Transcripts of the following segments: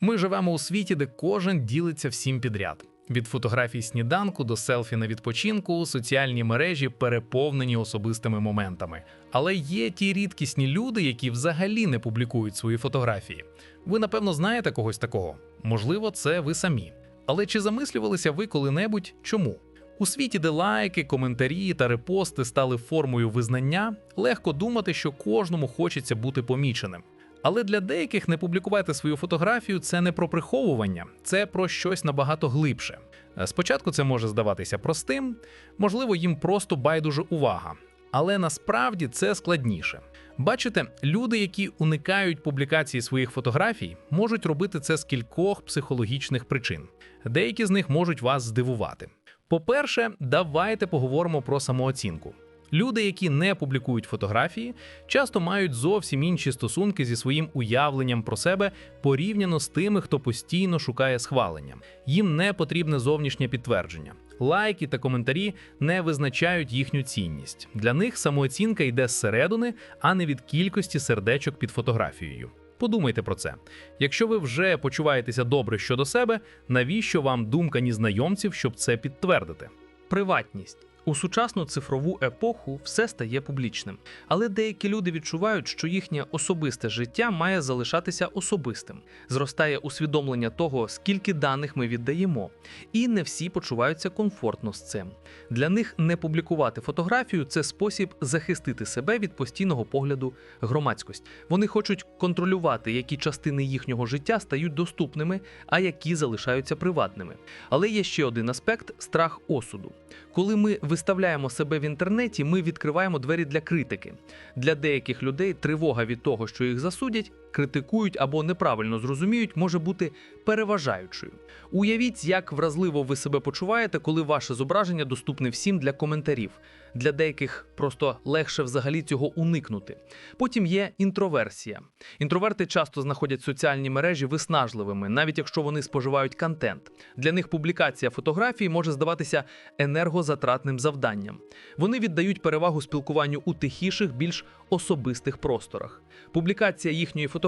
Ми живемо у світі, де кожен ділиться всім підряд. Від фотографій сніданку до селфі на відпочинку соціальні мережі переповнені особистими моментами. Але є ті рідкісні люди, які взагалі не публікують свої фотографії. Ви, напевно, знаєте когось такого. Можливо, це ви самі. Але чи замислювалися ви коли-небудь чому? У світі, де лайки, коментарі та репости стали формою визнання, легко думати, що кожному хочеться бути поміченим. Але для деяких не публікувати свою фотографію це не про приховування, це про щось набагато глибше. Е, Спочатку це може здаватися простим, можливо, їм просто байдуже увага. Але насправді це складніше. Бачите, люди, які уникають публікації своїх фотографій, можуть робити це з кількох психологічних причин. Деякі з них можуть вас здивувати. По-перше, давайте поговоримо про самооцінку. Люди, які не публікують фотографії, часто мають зовсім інші стосунки зі своїм уявленням про себе порівняно з тими, хто постійно шукає схвалення. Їм не потрібне зовнішнє підтвердження. Лайки та коментарі не визначають їхню цінність. Для них самооцінка йде зсередини, а не від кількості сердечок під фотографією. Подумайте про це. Якщо ви вже почуваєтеся добре щодо себе, навіщо вам думка незнайомців, щоб це підтвердити? Приватність. У сучасну цифрову епоху все стає публічним, але деякі люди відчувають, що їхнє особисте життя має залишатися особистим. Зростає усвідомлення того, скільки даних ми віддаємо, і не всі почуваються комфортно з цим. Для них не публікувати фотографію це спосіб захистити себе від постійного погляду громадськості. Вони хочуть контролювати, які частини їхнього життя стають доступними, а які залишаються приватними. Але є ще один аспект страх осуду. Коли ми виставляємо себе в інтернеті, ми відкриваємо двері для критики. Для деяких людей тривога від того, що їх засудять, критикують або неправильно зрозуміють, може бути переважаючою. Уявіть, як вразливо ви себе почуваєте, коли ваше зображення доступне всім для коментарів. Для деяких просто легше взагалі цього уникнути. Потім є інтроверсія. Інтроверти часто знаходять соціальні мережі виснажливими, навіть якщо вони споживають контент. Для них публікація фотографій може здаватися енергозатратним завданням. Вони віддають перевагу спілкуванню у тихіших, більш особистих просторах. Публікація їхньої фотографії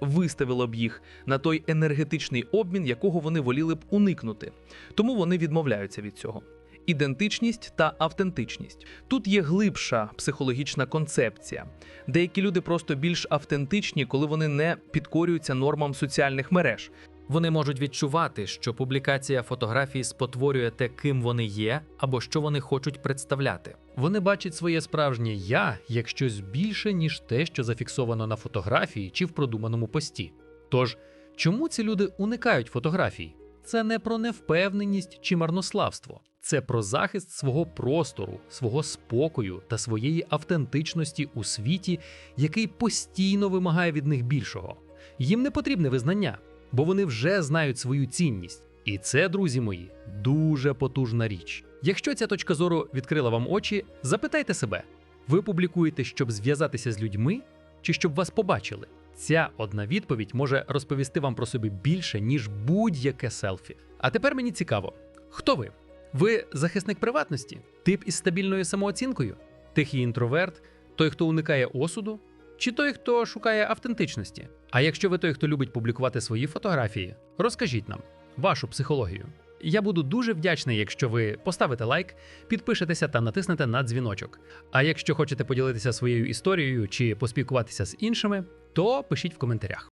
виставила б їх на той енергетичний обмін, якого вони воліли б уникнути. Тому вони відмовляються від цього. Ідентичність та автентичність. Тут є глибша психологічна концепція. Деякі люди просто більш автентичні, коли вони не підкорюються нормам соціальних мереж. Вони можуть відчувати, що публікація фотографій спотворює те, ким вони є, або що вони хочуть представляти. Вони бачать своє справжнє я як щось більше, ніж те, що зафіксовано на фотографії чи в продуманому пості. Тож, чому ці люди уникають фотографій? Це не про невпевненість чи марнославство, це про захист свого простору, свого спокою та своєї автентичності у світі, який постійно вимагає від них більшого. Їм не потрібне визнання, бо вони вже знають свою цінність. І це, друзі мої, дуже потужна річ. Якщо ця точка зору відкрила вам очі, запитайте себе: ви публікуєте, щоб зв'язатися з людьми, чи щоб вас побачили? Ця одна відповідь може розповісти вам про себе більше, ніж будь-яке селфі. А тепер мені цікаво, хто ви? Ви захисник приватності, тип із стабільною самооцінкою, тихий інтроверт, той, хто уникає осуду, чи той, хто шукає автентичності? А якщо ви той, хто любить публікувати свої фотографії, розкажіть нам вашу психологію. Я буду дуже вдячний, якщо ви поставите лайк, підпишетеся та натиснете на дзвіночок. А якщо хочете поділитися своєю історією чи поспілкуватися з іншими, то пишіть в коментарях.